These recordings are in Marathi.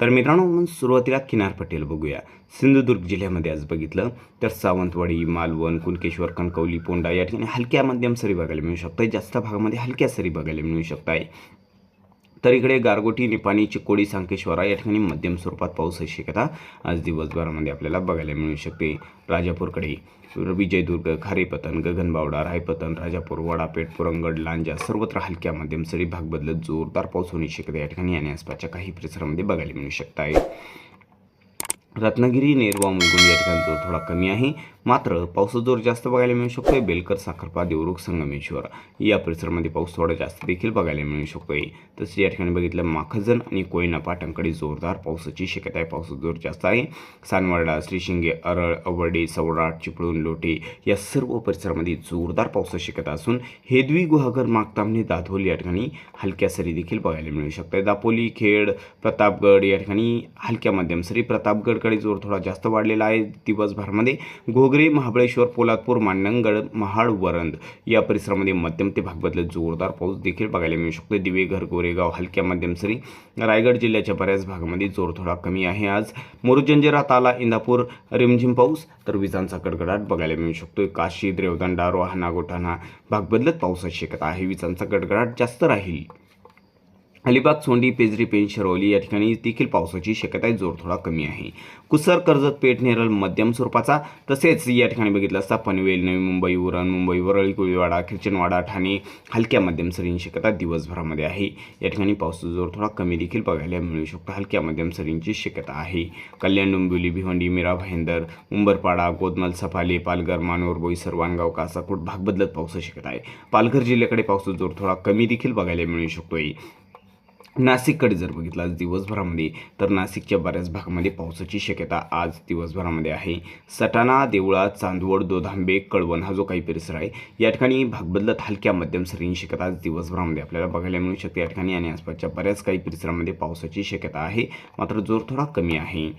तर मित्रांनो म्हणून सुरुवातीला किनारपट्टीला बघूया. सिंधुदुर्ग जिल्ह्यामध्ये आज बघितलं तर सावंतवाडी मालवण कुणकेश्वर कणकवली पोंडा या ठिकाणी हलक्या मध्यम सरी बघायला मिळू शकताय. जास्त भागामध्ये हलक्या सरी बघायला मिळू शकत आहे तर इकडे गारगोटी निपाणी चिकोडी सांकेश्वरा या ठिकाणी मध्यम स्वरूपात पाऊस शक्यता आज दिवसभरामध्ये आपल्याला बघायला मिळू शकते. राजापूरकडे विजयदुर्ग खारेपतन गगनबावडा रायपतन राजापूर वडापेठ पुरंगड लांजा सर्वत्र हलक्या मध्यम सरी भाग बदलत जोरदार पाऊस होण्याची शक्यता या ठिकाणी आणि आसपासच्या काही परिसरामध्ये बघायला मिळू शकत आहे रत्नागिरी नेरवा मुलगुंड या ठिकाणी जोर थोडा कमी आहे. मात्र पावसाचा जोर जास्त बघायला मिळू शकतोय. बेलकर साखरपा देवरुख संगमेश्वर या परिसरामध्ये पाऊस थोडा जास्त देखील बघायला मिळू शकतोय. तसेच या ठिकाणी बघितलं माखजन आणि कोयना पाटणकडे जोरदार पावसाची शक्यता आहे. पावसाचा जोर जास्त आहे. सानवाडा श्रीशिंगे अरळ अवर्डे सवराट चिपळूण लोटे या सर्व परिसरामध्ये जोरदार पावसाची शक्यता असून हेदवी गुहागर मागतामने दाधोल या ठिकाणी हलक्या सरी देखील बघायला मिळू शकतात दापोली खेड प्रतापगड या ठिकाणी हलक्या मध्यम सरी प्रतापगडकडे जोर थोडा जास्त वाढलेला आहे. दिवसभरामध्ये घोगरे महाबळेश्वर पोलादपूर मांडणगड महाड वरंद. या परिसरामध्ये मध्यम ते भागबदलत जोरदार पाऊस देखील बघायला मिळू शकतो. दिवेघर गोरेगाव हलक्या मध्यम सरी रायगड जिल्ह्याच्या बऱ्याच भागामध्ये जोर थोडा कमी आहे आज. मोरजंजिरा ताला इंदापूर रिमझिम पाऊस तर विजांचा कडकडाट बघायला मिळू शकतोय. काशी रेवदंडा रोहा गोठाणा भाग बदलत पावसाची शक्यता आहे. विजांचा कडकडाट जास्त राहील. अलिबाग सोंडी पेजरी पेन शिरवली या ठिकाणी देखील पावसाची शक्यता आहे. जोर थोडा कमी आहे. कुसर कर्जत पेठ नेरल मध्यम स्वरूपाचा तसेच या ठिकाणी बघितलं असता पनवेल नवी मुंबई उरण मुंबई वरळी कुळीवाडा खिचनवाडा ठाणे हलक्या मध्यम सरींची शक्यता दिवसभरामध्ये आहे. या ठिकाणी पावसाचा जोर थोडा कमी देखील बघायला मिळू शकतो. हलक्या मध्यम सरींची शक्यता आहे. कल्याण डोंबिवली भिवंडी मीरा भाईंदर उंबरपाडा गोदमल सफाले पालघर मानोर बोईसर वानगाव कासाकोट भाग बदलत पावसाची शक्यता आहे. पालघर जिल्ह्याकडे पावसाचा जोर थोडा कमी देखील बघायला मिळू शकतोय. नाशिककडे जर बघितलं आज दिवसभरामध्ये तर नाशिकच्या बऱ्याच भागामध्ये पावसाची शक्यता आज दिवसभरामध्ये आहे. सटाणा देवळा चांदवड दोधांबे कळवण हा जो काही परिसर आहे या ठिकाणी भाग बदलत हलक्या मध्यम सरींची शक्यता आज दिवसभरामध्ये आपल्याला बघायला मिळू शकते. या ठिकाणी आणि आसपासच्या बऱ्याच काही परिसरामध्ये पावसाची शक्यता आहे मात्र जोर थोडा कमी आहे.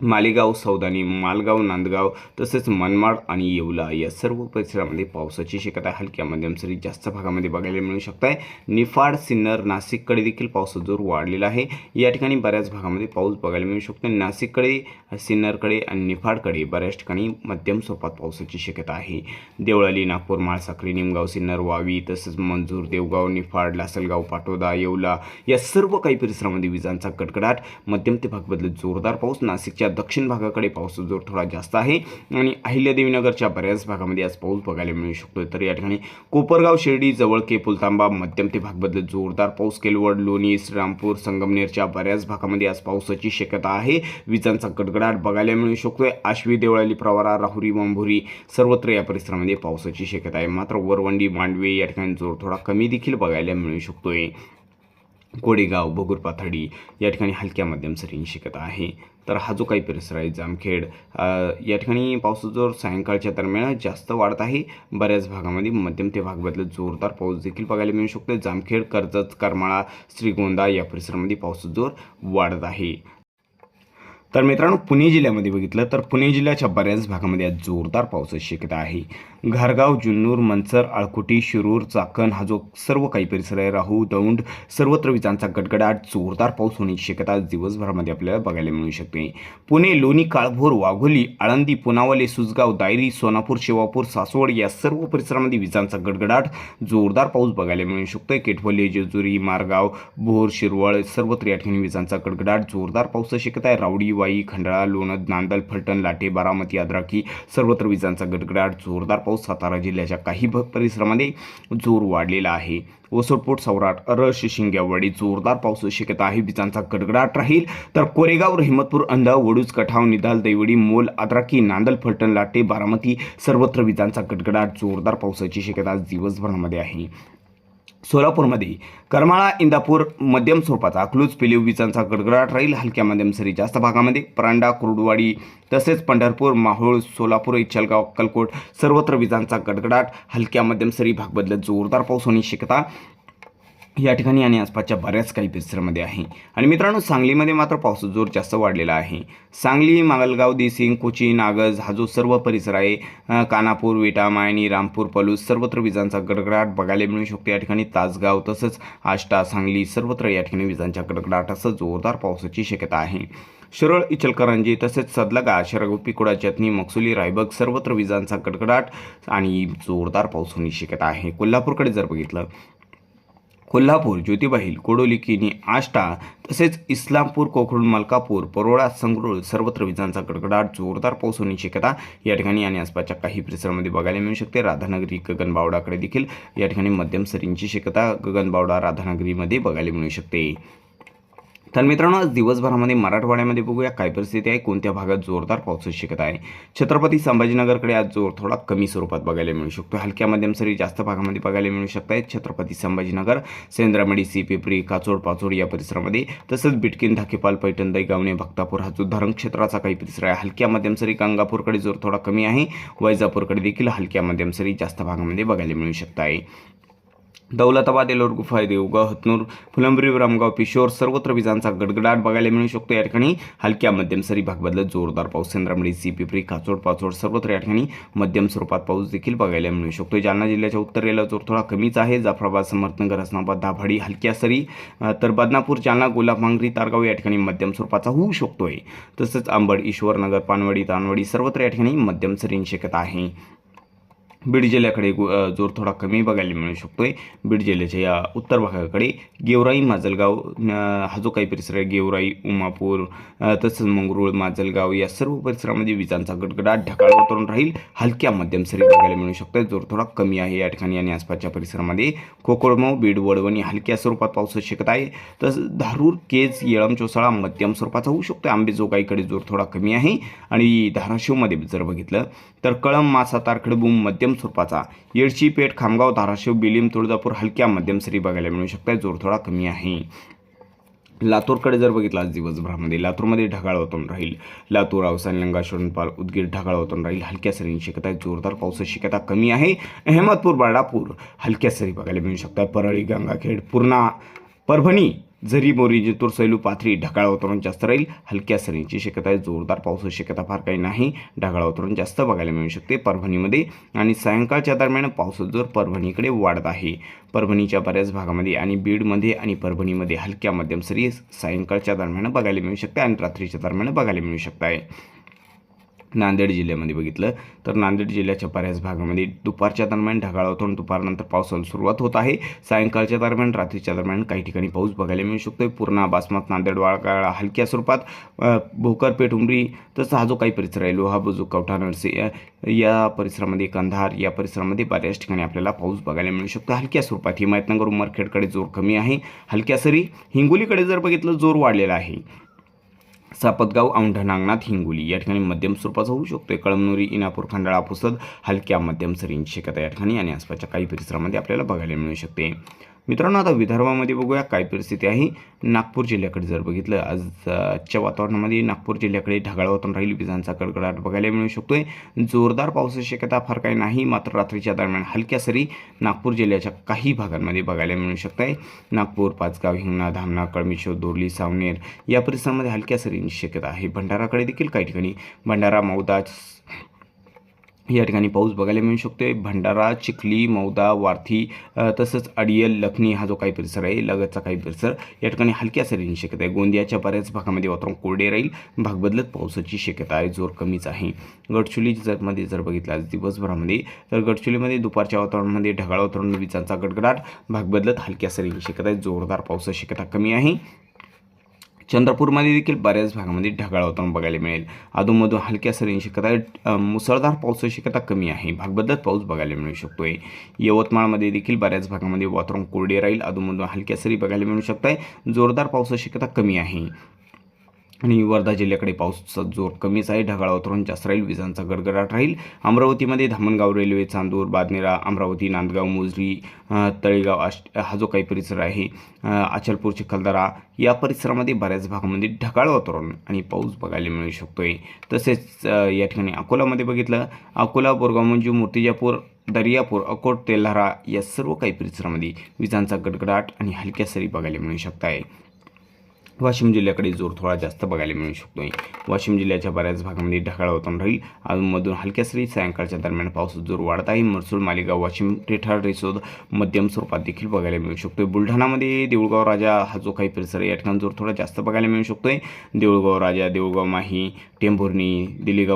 मालेगाव सौदानी मालगाव नांदगाव तसेच मनमाड आणि येवला या सर्व परिसरामध्ये पावसाची शक्यता हलक्या मध्यम सरी जास्त भागामध्ये बघायला मिळू शकत आहे निफाड सिन्नर नाशिककडे देखील पावसाचा जोर वाढलेला आहे. या ठिकाणी बऱ्याच भागामध्ये पाऊस बघायला मिळू शकतो. नाशिककडे सिन्नरकडे आणि निफाडकडे बऱ्याच ठिकाणी मध्यम स्वरूपात पावसाची शक्यता आहे. देवळाली नागपूर माळसाखरी निमगाव सिन्नर वावी तसेच मंजूर देवगाव निफाड लासलगाव पाटोदा येवला या सर्व काही परिसरामध्ये विजांचा कडकडाट मध्यम ते भाग बदलत जोरदार पाऊस. नाशिकच्या दक्षिण भागाकडे पावसाचा जोर थोडा जास्त आहे आणि अहिल्यादेवीनगरच्या बऱ्याच भागामध्ये आज पाऊस बघायला मिळू शकतो तर या ठिकाणी कोपरगाव शिर्डी जवळके पुलतांबा मध्यम ते भाग बदलत जोरदार पाऊस केलवड लोणी श्रीरामपूर संगमनेरच्या बऱ्याच भागामध्ये आज पावसाची शक्यता आहे. विजांचा गडगडाट बघायला मिळू शकतोय. आश्वी देवळाली प्रवारा राहुरी मंभुरी सर्वत्र या परिसरामध्ये पावसाची शक्यता आहे. मात्र वरवंडी मांडवे या ठिकाणी जोर थोडा कमी देखील बघायला मिळू शकतोय. कोडेगाव बगूर पाथडी या ठिकाणी हलक्या मध्यम सरींची शिकत आहे. तर हा जो काही परिसर आहे जामखेड या ठिकाणी पावसाचा जोर सायंकाळच्या दरम्यान जास्त वाढत आहे. बऱ्याच भागामध्ये मध्यम ते भाग जोरदार पाऊस देखील बघायला मिळू शकतो जामखेड कर्जत करमाळा श्रीगोंदा या परिसरामध्ये पावसाचा जोर वाढत आहे. तर मित्रांनो पुणे जिल्ह्यामध्ये बघितलं तर पुणे जिल्ह्याच्या बऱ्याच भागामध्ये आज जोरदार पावसाची शक्यता आहे. घारगाव जुन्नूर मंचर आळकुटी शिरूर चाकण हा जो सर्व काही परिसर आहे राहू दौंड सर्वत्र विजांचा गडगडाट जोरदार पाऊस होण्याची शक्यता आज दिवसभरामध्ये आपल्याला बघायला मिळू शकते. पुणे लोणी काळभोर वाघोली आळंदी पुनावले सुजगाव दायरी सोनापूर शेवापूर सासवड या सर्व परिसरामध्ये विजांचा गडगडाट जोरदार पाऊस बघायला मिळू शकतोय केठवले जेजुरी मारगाव भोर शिरवळ सर्वत्र या ठिकाणी विजांचा गडगडाट जोरदार पावसाची शक्यता आहे. रावडी वाई खंडाळा लोणद नांदल फलटण लाटे बारामती आद्राकी सर्वत्र विजांचा गडगडाट जोरदार पाऊस सातारा जिल्ह्याच्या काही परिसरामध्ये जोर वाढलेला आहे. ओसरपोट सौराट अरळ शिंग्यावाडी जोरदार पावसाची शक्यता आहे. विजांचा गडगडाट राहील तर कोरेगाव रहिमतपूर अंधा वडूज कठाव निधाल दैवडी मोल आद्राकी नांदल फलटण लाटे बारामती सर्वत्र विजांचा गडगडाट जोरदार पावसाची शक्यता आज दिवसभरामध्ये आहे. सोलापूरमध्ये करमाळा इंदापूर मध्यम स्वरूपाचा अकलूज पिलीव विजांचा गडगडाट राहील. हलक्या मध्यम सरी जास्त भागामध्ये परांडा कुरुडवाडी तसेच पंढरपूर माहूळ सोलापूर इच्छलगाव अक्कलकोट सर्वत्र विजांचा गडगडाट. हलक्या मध्यम सरी भाग बदलत जोरदार पाऊस होण्याची शक्यता. या ठिकाणी आणि आसपासच्या बऱ्याच काही परिसरामध्ये आहे. आणि मित्रांनो सांगलीमध्ये मात्र पाऊस जोर जास्त वाढलेला आहे. सांगली मागलगाव देसिंग कोची नागज हा जो सर्व परिसर आहे कानापूर विटा मायणी रामपूर पलूस सर्वत्र विजांचा गडगडाट बघायला मिळू शकतो. या ठिकाणी तासगाव तसंच आष्टा सांगली सर्वत्र या ठिकाणी विजांच्या गडगडाटासह जोरदार पावसाची शक्यता आहे. शिरळ इचलकरंजी तसेच सदलगा शरगोपी कुडा चटणी मक्सुली रायबग सर्वत्र विजांचा गडगडाट आणि जोरदार पाऊस होण्याची शक्यता आहे. कोल्हापूरकडे जर बघितलं कोल्हापूर ज्योतिबाहिल कोडोली किनी आष्टा तसेच इस्लामपूर कोकण मलकापूर परोळा संगरूळ सर्वत्र विजांचा गडगडाट जोरदार पाऊस होण्याची शक्यता या ठिकाणी आणि आसपासच्या काही परिसरामध्ये बघायला मिळू शकते. राधानगरी गगनबावडाकडे देखील या ठिकाणी मध्यम सरींची शक्यता गगनबावडा राधानगरीमध्ये बघायला मिळू शकते. तर मित्रांनो आज दिवसभरामध्ये मराठवाड्यामध्ये बघूया काय परिस्थिती आहे कोणत्या भागात जोरदार पावसाची शक्यता आहे. छत्रपती संभाजीनगरकडे आज जोर थोडा कमी स्वरूपात बघायला मिळू शकतो. हलक्या मध्यम सरी जास्त भागामध्ये बघायला मिळू शकत. आहेत छत्रपती संभाजीनगर सेंद्रामडी सी पिपरी काचोड पाचोड या परिसरामध्ये तसंच बिटकीन धाकेपाल पैठण दैगावणे भक्तापूर हा जो धरण क्षेत्राचा काही परिसर आहे हलक्या मध्यम सरी गंगापूरकडे जोर थोडा कमी आहे. वैजापूरकडे देखील हलक्या मध्यम सरी जास्त भागामध्ये बघायला मिळू शकत आहे. दौलताबाद एलोर गुफा देवगाव हतनूर फुलंब्री रामगाव पिशोर सर्वत्र विजांचा गडगडाट बघायला मिळू शकतो. या ठिकाणी हलक्या मध्यम सरी भाग बदलत जोरदार पाऊस सेंद्रामडी सी पिपरी काचोड पाचोड सर्वत्र या ठिकाणी मध्यम स्वरूपात पाऊस देखील बघायला मिळू शकतो. जालना जिल्ह्याच्या उत्तरेला जोर थोडा कमीच आहे. जाफराबाद समर्थनगर हसनाबाद दाभाडी हलक्या सरी तर बदनापूर जालना गुलाबमांगरी तारगाव या ठिकाणी मध्यम स्वरूपाचा होऊ शकतोय. तसंच अंबड ईश्वरनगर पानवडी तानवडी सर्वत्र या ठिकाणी मध्यम सरींची शक्यता आहे. बीड जिल्ह्याकडे जोर थोडा कमी बघायला मिळू शकतोय. बीड जिल्ह्याच्या या उत्तर भागाकडे गेवराई माजलगाव हा जो काही परिसर आहे गेवराई उमापूर तसंच मंगरुळ माजलगाव या सर्व परिसरामध्ये विजांचा गडगडाट ढकाळ वातावरण राहील. हलक्या मध्यम सरी बघायला मिळू शकतोय. जोर थोडा कमी आहे या ठिकाणी आणि आसपासच्या परिसरामध्ये कोकळमऊ बीड वडवणी हलक्या स्वरूपात पाऊस शकत आहे. तसंच धारूर केज येळम चोसाळा मध्यम स्वरूपाचा होऊ शकतो आंबेजोगाईकडे जोर थोडा कमी आहे. आणि धाराशिवमध्ये जर बघितलं तर कळम मासा तारखडबूम मध्यम स्वरूपाचा. येडशी पेठ खामगाव धाराशिव बिलिम तुळजापूर हलक्या मध्यम सरी बघायला मिळू शकतात. जोर थोडा कमी आहे. लातूरकडे जर बघितलं आज दिवसभरामध्ये लातूरमध्ये ढगाळ वातावरण राहील. लातूर अवसान लंगा शोरणपाल उदगीर ढगाळ वातावरण राहील. हलक्या सरींची शक्यता आहे. जोरदार पावसाची शक्यता कमी आहे. अहमदपूर बाळापूर हलक्या सरी बघायला मिळू शकतात. परळी गंगाखेड पूर्णा परभणी जरी मोरी जितूर सैलू पाथरी ढगाळ वातावरण जास्त राहील हलक्या सरींची शक्यता आहे जोरदार पावसाची शक्यता फार काही नाही. ढगाळ वातावरण जास्त बघायला मिळू शकते परभणीमध्ये आणि सायंकाळच्या दरम्यान पावसाचा जोर परभणीकडे वाढत आहे. परभणीच्या बऱ्याच भागामध्ये आणि बीडमध्ये आणि परभणीमध्ये हलक्या मध्यम सरी सायंकाळच्या दरम्यान बघायला मिळू शकते आणि रात्रीच्या दरम्यान बघायला मिळू शकत आहे नांदेड जिल्ह्यामध्ये बघितलं तर नांदेड जिल्ह्याच्या बऱ्याच भागामध्ये दुपारच्या दरम्यान ढगाळ होतो दुपारनंतर पावसाला सुरुवात होत आहे. सायंकाळच्या दरम्यान रात्रीच्या दरम्यान काही ठिकाणी पाऊस बघायला मिळू शकतो पूर्णा बासमत नांदेड वाळकाळा हलक्या स्वरूपात अ, भोकरपेठ उमरी तसा हा जो काही परिसर आहे लोहा बुजुक कवठा नरसी या- या परिसरामध्ये कंधार या परिसरामध्ये बऱ्याच ठिकाणी आपल्याला पाऊस बघायला मिळू शकतो. हलक्या स्वरूपात हिमायतनगर उमरखेडकडे जोर कमी आहे. हलक्या सरी हिंगोलीकडे जर बघितलं जोर वाढलेला आहे. सापतगाव औंढा नागनाथ हिंगोली या ठिकाणी मध्यम स्वरूपाचा होऊ शकतो कळमनुरी इनापूर खंडाळा पुसद हलक्या मध्यम सरींची शक्यता या ठिकाणी आणि आसपासच्या काही परिसरामध्ये आपल्याला बघायला मिळू शकते. मित्रांनो आता विदर्भामध्ये बघूया काय परिस्थिती आहे. नागपूर जिल्ह्याकडे जर बघितलं आजच्या वातावरणामध्ये नागपूर जिल्ह्याकडे ढगाळ वातावरण राहील. विजांचा कडकडाट बघायला मिळू शकतोय. जोरदार पावसाची शक्यता फार काही नाही. मात्र रात्रीच्या दरम्यान हलक्या सरी नागपूर जिल्ह्याच्या काही भागांमध्ये बघायला मिळू शकत आहे नागपूर पाचगाव हिंगणा धामणा कळमेश्वर दोरली सावनेर या परिसरामध्ये हलक्या सरींची शक्यता आहे. भंडाराकडे देखील काही ठिकाणी भंडारा मौदा या ठिकाणी पाऊस बघायला मिळू शकतो. आहे भंडारा चिखली मौदा वार्थी तसंच अडियल लखनी हा जो काही परिसर आहे लगतचा काही परिसर या ठिकाणी हलक्या सरींची शक्यता आहे. गोंदियाच्या बऱ्याच भागामध्ये वातावरण कोरडे राहील. भाग बदलत पावसाची शक्यता आहे. जोर कमीच आहे. गडचुली जर मध्ये जर बघितलं आज दिवसभरामध्ये तर गडचुलीमध्ये दुपारच्या वातावरणामध्ये ढगाळ वातावरण विजांचा गडगडाट. भाग बदलत हलक्या सरींची शक्यता आहे. जोरदार पावसाची शक्यता कमी आहे. चंद्रपूरमध्ये देखील बऱ्याच भागामध्ये ढगाळ वातावरण बघायला मिळेल. अधूनमधून हलक्या सरींची शक्यता मुसळधार पावसाची शक्यता कमी आहे. भाग बदलत पाऊस बघायला मिळू शकतोय. यवतमाळमध्ये देखील बऱ्याच भागामध्ये वातावरण कोरडे राहील. अधूनमधून हलक्या सरी बघायला मिळू शकत आहे जोरदार पावसाची शक्यता कमी आहे. आणि वर्धा जिल्ह्याकडे पाऊसचा जोर कमीच आहे. ढगाळ वातावरण जास्त राहील विजांचा गडगडाट राहील. अमरावतीमध्ये धामणगाव रेल्वे चांदूर बादनेरा अमरावती नांदगाव मोजरी तळेगाव आश हा जो काही परिसर आहे अचलपूर चिखलदरा या परिसरामध्ये बऱ्याच भागामध्ये ढगाळ वातावरण आणि पाऊस बघायला मिळू शकतो आहे तसेच या ठिकाणी अकोलामध्ये बघितलं अकोला बोरगाव मंजू मूर्तिजापूर दर्यापूर अकोट तेल्हारा या सर्व काही परिसरामध्ये विजांचा गडगडाट आणि हलक्या सरी बघायला मिळू शकत आहे वाशिम जिल्ह्याकडे जोर थोडा जास्त बघायला मिळू शकतो आहे वाशिम जिल्ह्याच्या बऱ्याच भागामध्ये ढगाळ वातावरण राहील. अधूनमधून हलक्या सरी सायंकाळच्या दरम्यान पाऊस जोर वाढत आहे मरसूळ मालेगाव वाशिम रेठाड रिसोद मध्यम स्वरूपात देखील बघायला मिळू शकतोय. बुलढाणामध्ये देऊळगाव राजा हा जो काही परिसर या ठिकाणी जोर थोडा जास्त बघायला मिळू शकतो आहे देऊळगाव राजा देऊळगाव माही टेंभुर्णी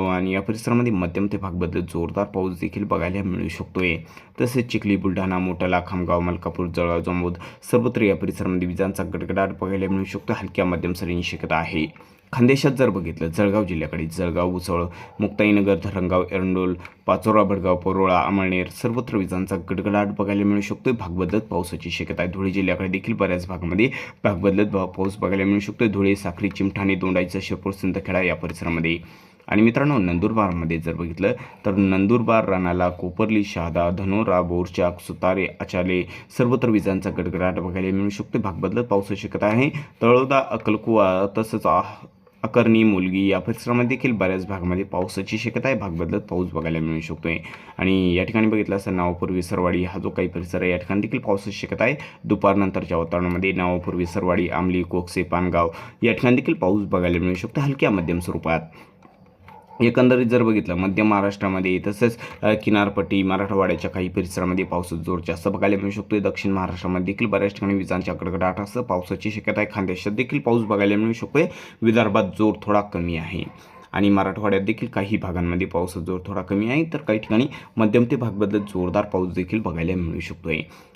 आणि या परिसरामध्ये मध्यम ते भाग बदलत जोरदार पाऊस देखील बघायला मिळू शकतो आहे तसेच चिखली बुलढाणा मोटाला खामगाव मलकापूर जळगाव जांबूद सर्वत्र या परिसरामध्ये विजांचा गडगडाट बघायला मिळू शकतो हलक्या मध्यम सरींची शक्यता आहे. खानदेशात जर बघितलं जळगाव जिल्ह्याकडे जळगाव उसळ मुक्ताईनगर धरणगाव एरंडोल पाचोरा भडगाव परोळा अमळनेर सर्वत्र विजांचा गडगडाट बघायला मिळू शकतोय. भाग बदलत पावसाची शक्यता आहे. धुळे जिल्ह्याकडे देखील बऱ्याच भागामध्ये भाग बदलत पाऊस बघायला मिळू शकतोय. धुळे साखरी चिमठाणे दोंडाईचं शिरपूर सिंदखेडा या परिसरामध्ये. आणि मित्रांनो नंदुरबारमध्ये जर बघितलं तर नंदुरबार रानाला कोपरली शहादा धनोरा बोरचाक सुतारे अचाले सर्वत्र विजांचा गडगडाट बघायला मिळू शकतो. भाग बदलत पावसाची शक्यता आहे. तळोदा अकलकुवा तसंच अकर्णी मुलगी या परिसरामध्ये देखील बऱ्याच भागामध्ये पावसाची शक्यता आहे. भाग बदलत पाऊस बघायला मिळू शकतो आहे आणि या ठिकाणी बघितलं असतं नावापूर विसरवाडी हा जो काही परिसर आहे या ठिकाणी देखील पावसाची शक्यता आहे. दुपारनंतरच्या वातावरणामध्ये नावापूर विसरवाडी आमली कोकसे पानगाव या ठिकाणी देखील पाऊस बघायला मिळू शकतो. हलक्या मध्यम स्वरूपात. एकंदरीत जर बघितलं मध्य महाराष्ट्रामध्ये तसेच किनारपट्टी मराठवाड्याच्या काही परिसरामध्ये पावसाचा जोर जास्त बघायला मिळू शकतो दक्षिण महाराष्ट्रामध्ये देखील बऱ्याच ठिकाणी विजांच्या कडकडाट असं पावसाची शक्यता आहे. खानदेशात देखील पाऊस बघायला मिळू शकतोय. विदर्भात जोर थोडा कमी आहे. आणि मराठवाड्यात देखील काही भागांमध्ये पावसाचा जोर थोडा कमी आहे. तर काही ठिकाणी मध्यम ते भाग जोरदार पाऊस देखील बघायला मिळू शकतोय.